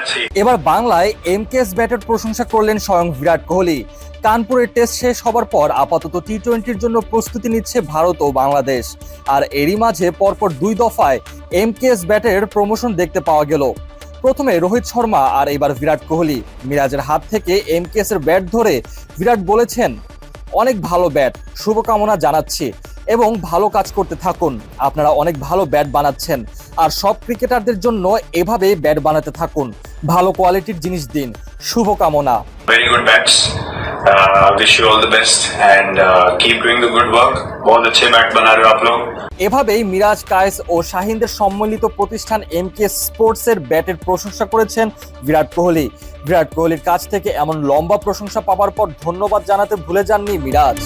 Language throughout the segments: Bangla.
পাচ্ছি এবার বাংলায় এমকেএস ব্যাটের প্রশংসা করলেন স্বয়ং বিরাট কোহলি। কানপুরের টেস্ট শেষ হবার পর আপাতত টি টোয়েন্টির জন্য প্রস্তুতি নিচ্ছে ভারত ও বাংলাদেশ। আর এরই মাঝে পরপর দুই দফায় এমকেএস ব্যাটের প্রমোশন দেখতে পাওয়া গেল। প্রথমে রোহিত শর্মা আর এবার বিরাট কোহলি। মিরাজের হাত থেকে এমকেএস এর ব্যাট ধরে বিরাট বলেছেন, অনেক ভালো ব্যাট, শুভকামনা জানাচ্ছি। এবং ভালো কাজ করতে থাকুন আপনারা অনেক ভালো ব্যাট বানাচ্ছেন আর সব ক্রিকেটারদের জন্য এভাবে ব্যাট বানাতে থাকুন ভালো কোয়ালিটির জিনিস দিন শুভকামনা very good bats uh, wish you all the best and uh, keep doing the good work बहुत अच्छे बैट बना रहे हो आप लोग এভাবেই মিরাজ কায়েস ও শাহিনদের সম্মিলিত প্রতিষ্ঠান এম কে স্পোর্টসের ব্যাটের প্রশংসা করেছেন বিরাট কোহলি বিরাট কোহলির কাছ থেকে এমন লম্বা প্রশংসা পাওয়ার পর ধন্যবাদ জানাতে ভুলে যাননি মিরাজ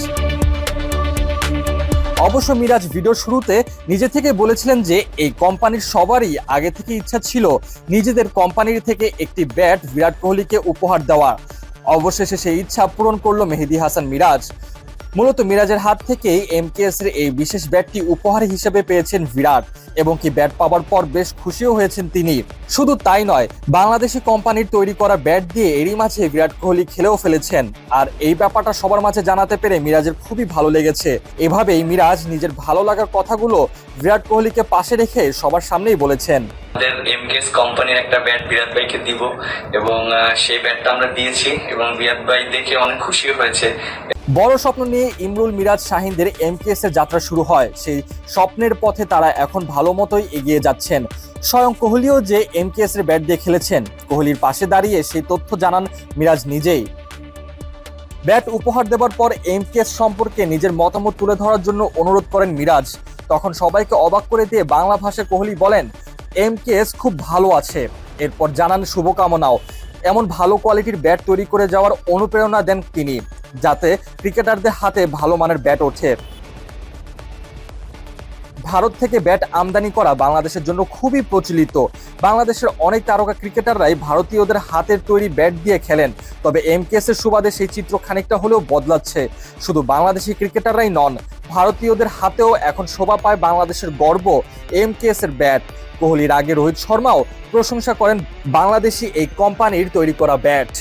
অবশ্য মিরাজ ভিডিও শুরুতে নিজে থেকে বলেছিলেন যে এই কোম্পানির সবারই আগে থেকে ইচ্ছা ছিল নিজেদের কোম্পানির থেকে একটি ব্যাট বিরাট কোহলিকে উপহার দেওয়ার। অবশেষে সেই ইচ্ছা পূরণ করল মেহেদি হাসান মিরাজ। মূলত মিরাজের হাত থেকেই এমকেএস এর এই বিশেষ ব্যাটটি উপহার হিসেবে পেয়েছেন বিরাট, এবং কি ব্যাট পাওয়ার পর বেশ খুশিও হয়েছেন তিনি। শুধু তাই নয়, বাংলাদেশি কোম্পানির তৈরি করা ব্যাট দিয়ে এরই মাঝে বিরাট কোহলি খেলেও ফেলেছেন। আর এই ব্যাপারটা সবার মাঝে জানাতে পেরে মিরাজের খুবই ভালো লেগেছে। এভাবেই মিরাজ নিজের ভালো লাগার কথাগুলো বিরাট কোহলিকে পাশে রেখে সবার সামনেই বলেছেন। আমাদের এমকেএস কোম্পানির একটা ব্যাট বিরাট ভাইকে দিব, এবং সেই ব্যাটটা আমরা দিয়েছি, এবং বিরাট ভাই দেখে অনেক খুশি হয়েছে। বড় স্বপ্ন নিয়ে ইমরুল মিরাজ শাহিনদের এমকেএস এর যাত্রা শুরু হয়। সেই স্বপ্নের পথে তারা এখন ভালো মতোই এগিয়ে যাচ্ছেন। স্বয়ং কোহলিও যে এমকেএস এর ব্যাট দিয়ে খেলেছেন, কোহলির পাশে দাঁড়িয়ে সেই তথ্য জানান মিরাজ নিজেই। ব্যাট উপহার দেওয়ার পর এমকেএস সম্পর্কে নিজের মতামত তুলে ধরার জন্য অনুরোধ করেন মিরাজ। তখন সবাইকে অবাক করে দিয়ে বাংলা ভাষায় কোহলি বলেন এমকেএস খুব ভালো আছে। এরপর জানান শুভকামনাও। এমন ভালো কোয়ালিটির ব্যাট তৈরি করে যাওয়ার অনুপ্রেরণা দেন তিনি। যাতে ক্রিকেটারদের হাতে ভালো মানের ব্যাট ওঠে। ভারত থেকে ব্যাট আমদানি করা বাংলাদেশের জন্য খুবই প্রচলিত। বাংলাদেশের অনেক তারকা ক্রিকেটাররাই ভারতীয়দের হাতের তৈরি ব্যাট দিয়ে খেলেন। তবে এমকেএস এর সুবাদে সেই চিত্র খানিকটা হলেও বদলাচ্ছে। শুধু বাংলাদেশি ক্রিকেটাররাই নন, ভারতীয়দের হাতেও এখন শোভা পায় বাংলাদেশের গর্ব এমকেএস এর ব্যাট। কোহলির আগে রোহিত শর্মাও প্রশংসা করেন বাংলাদেশি এই কোম্পানির তৈরি করা ব্যাট।